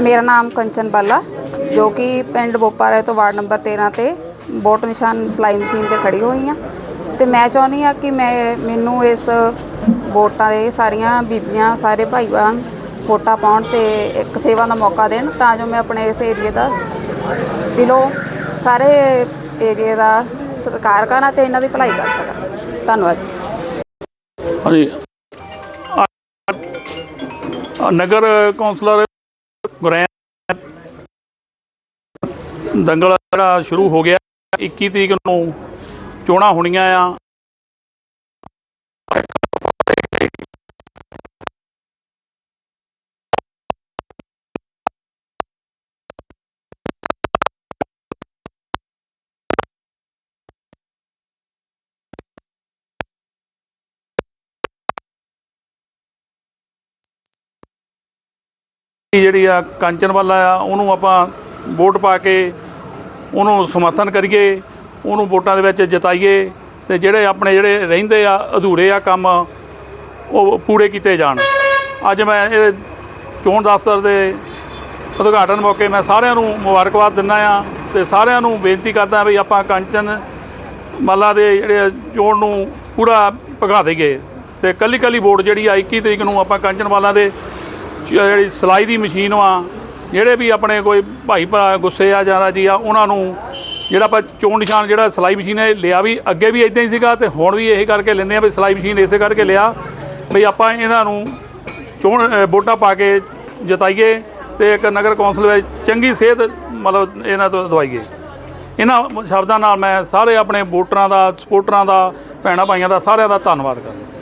ਮੇਰਾ ਨਾਮ ਕੰਚਨ ਬਾਲਾ, ਜੋ ਕਿ ਪਿੰਡ ਬੋਪਾਰੇ ਤੋਂ ਵਾਰਡ ਨੰਬਰ 13 ਤੇ ਬੋਟ ਨਿਸ਼ਾਨ ਸਲਾਈ ਮਸ਼ੀਨ ਤੇ ਖੜੀ ਹੋਈ ਆ ਤੇ ਮੈਂ ਚਾਹੁੰਦੀ ਆ ਕਿ ਮੈਂ, ਮੈਨੂੰ ਇਸ ਵੋਟਾਂ ਦੇ ਸਾਰੀਆਂ ਬੀਬੀਆਂ, ਸਾਰੇ ਭਾਈਵਾਨ ਵੋਟਾਂ ਪਾਉਣ ਤੇ ਇੱਕ ਸੇਵਾ ਦਾ ਮੌਕਾ ਦੇਣ, ਤਾਂ ਜੋ ਮੈਂ ਆਪਣੇ ਇਸ ਏਰੀਏ ਦਾ ਦਿਲੋਂ ਸਾਰੇ ਏਰੀਏ ਦਾ ਸਤਿਕਾਰ ਕਰਾਂ ਤੇ ਇਹਨਾਂ ਦੀ ਭਲਾਈ ਕਰ ਸਕਾਂ। ਧੰਨਵਾਦ ਜੀ। ਹਾਂਜੀ। ਨਗਰ ਕੌਂਸਲਰ ਗੁਰੈਨ ਦੰਗਲ ਜਿਹੜਾ ਸ਼ੁਰੂ ਹੋ ਗਿਆ। 21 ਤਰੀਕ ਨੂੰ ਚੋਣਾਂ ਹੋਣੀਆਂ ਆ। ਜਿਹੜੀ ਆ ਕਾਂਚਨ ਵਾਲਾ ਆ, ਉਹਨੂੰ ਆਪਾਂ ਵੋਟ ਪਾ ਕੇ ਉਹਨੂੰ ਸਮਰਥਨ ਕਰੀਏ, ਉਹਨੂੰ ਵੋਟਾਂ ਦੇ ਵਿੱਚ ਜਿਤਾਈਏ ਤੇ ਜਿਹੜੇ ਆਪਣੇ ਜਿਹੜੇ ਰਹਿੰਦੇ ਆ, ਅਧੂਰੇ ਆ ਕੰਮ, ਉਹ ਪੂਰੇ ਕੀਤੇ ਜਾਣ। ਅੱਜ ਮੈਂ ਇਹ ਚੋਣ ਦਫ਼ਤਰ ਦੇ ਉਦਘਾਟਨ ਮੌਕੇ ਮੈਂ ਸਾਰਿਆਂ ਨੂੰ ਮੁਬਾਰਕਬਾਦ ਦਿੰਦਾ ਆ ਤੇ ਸਾਰਿਆਂ ਨੂੰ ਬੇਨਤੀ ਕਰਦਾ ਵੀ ਆਪਾਂ ਕਾਂਚਨ ਮਾਲਾ ਦੇ ਜਿਹੜੇ ਚੋਣ ਨੂੰ ਪੂਰਾ ਭਗਾ ਦੇਈਏ। ਤੇ ਕੱਲੀ ਕੱਲੀ ਵੋਟ ਜਿਹੜੀ ਆ 21 ਤਰੀਕ ਨੂੰ ਆਪਾਂ ਕਾਂਚਨ ਵਾਲਾ ਦੇ ਜਿਹੜੀ ਸਿਲਾਈ ਦੀ ਮਸ਼ੀਨ ਵਾ, ਜਿਹੜੇ ਵੀ ਆਪਣੇ ਕੋਈ ਭਾਈ ਭਰਾ, ਗੁੱਸੇ ਆ ਜਾਂ ਜੀ ਆ, ਉਹਨਾਂ ਨੂੰ ਜਿਹੜਾ ਆਪਾਂ ਚੋਣ ਨਿਸ਼ਾਨ ਜਿਹੜਾ ਸਿਲਾਈ ਮਸ਼ੀਨ ਹੈ ਲਿਆ ਵੀ, ਅੱਗੇ ਵੀ ਇਦਾਂ ਹੀ ਸੀਗਾ ਤੇ ਹੁਣ ਵੀ ਇਹੀ ਕਰਕੇ ਲੈਂਦੇ ਆ ਵੀ ਸਿਲਾਈ ਮਸ਼ੀਨ ਇਸੇ ਕਰਕੇ ਲਿਆ ਵੀ ਆਪਾਂ ਇਹਨਾਂ ਨੂੰ ਚੋਣ ਵੋਟਾਂ ਪਾ ਕੇ ਜਿਤਾਈਏ ਤੇ ਇੱਕ ਨਗਰ ਕੌਂਸਲ ਵਿੱਚ ਚੰਗੀ ਸਿਹਤ ਮਤਲਬ ਇਹਨਾਂ ਤੋਂ ਦਵਾਈਏ। ਇਹਨਾਂ ਸ਼ਬਦਾਂ ਨਾਲ ਮੈਂ ਸਾਰੇ ਆਪਣੇ ਵੋਟਰਾਂ ਦਾ, ਸਪੋਰਟਰਾਂ ਦਾ, ਭੈਣਾਂ ਭਾਈਆਂ ਦਾ ਸਾਰਿਆਂ ਦਾ ਧੰਨਵਾਦ ਕਰਦਾ।